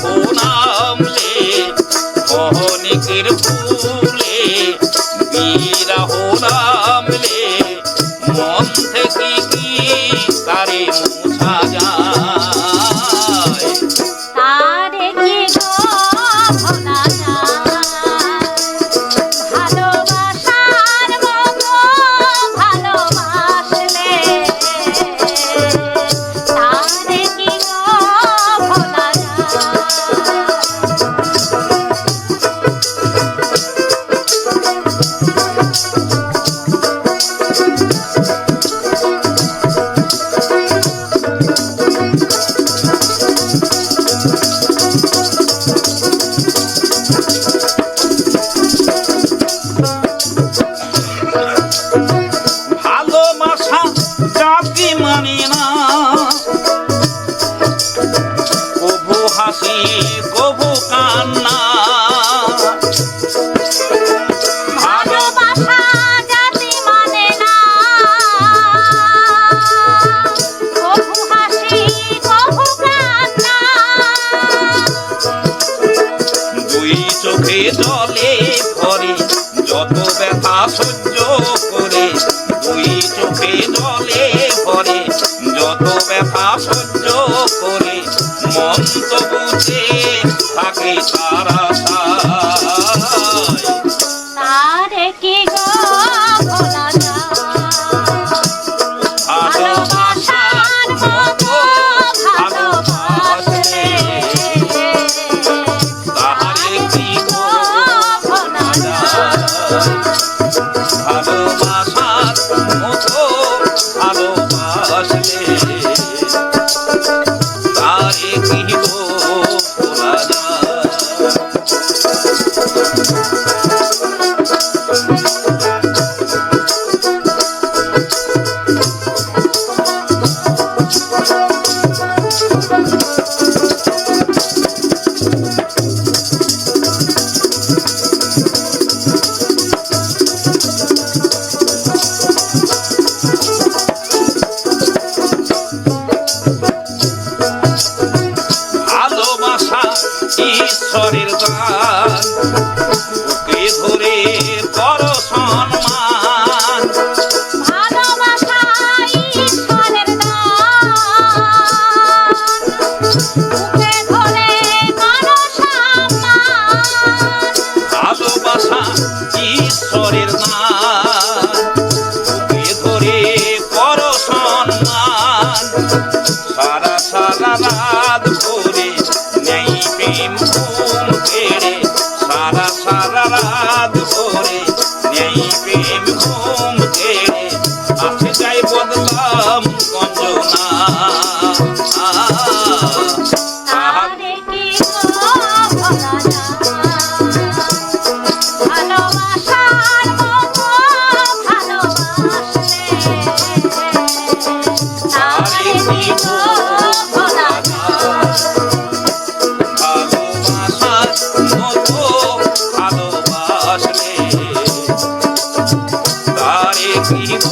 বিরাহ নামলে মোহনিকের ফুলে বিরাহ নামলে মন থেকে কি জলে ভরে, যত ব্যথা সহ্য করে, দুই চোখে জলে ভরে, যত ব্যথা সহ্য করে, মন তো বুঝে থাকে তারা তার কি গো ভোলা ভালোবাসলে তারে ঈশ্বরের দান বুকে ধরে কর সম্মান। ভালোবাসা ঈশ্বরের করো সম্মান। ভালোবাসা ঈশ্বরের দান বুকে ধরে কর সম্মান। সারা সারা রাত ভরে নেই প্রেম। থাকিব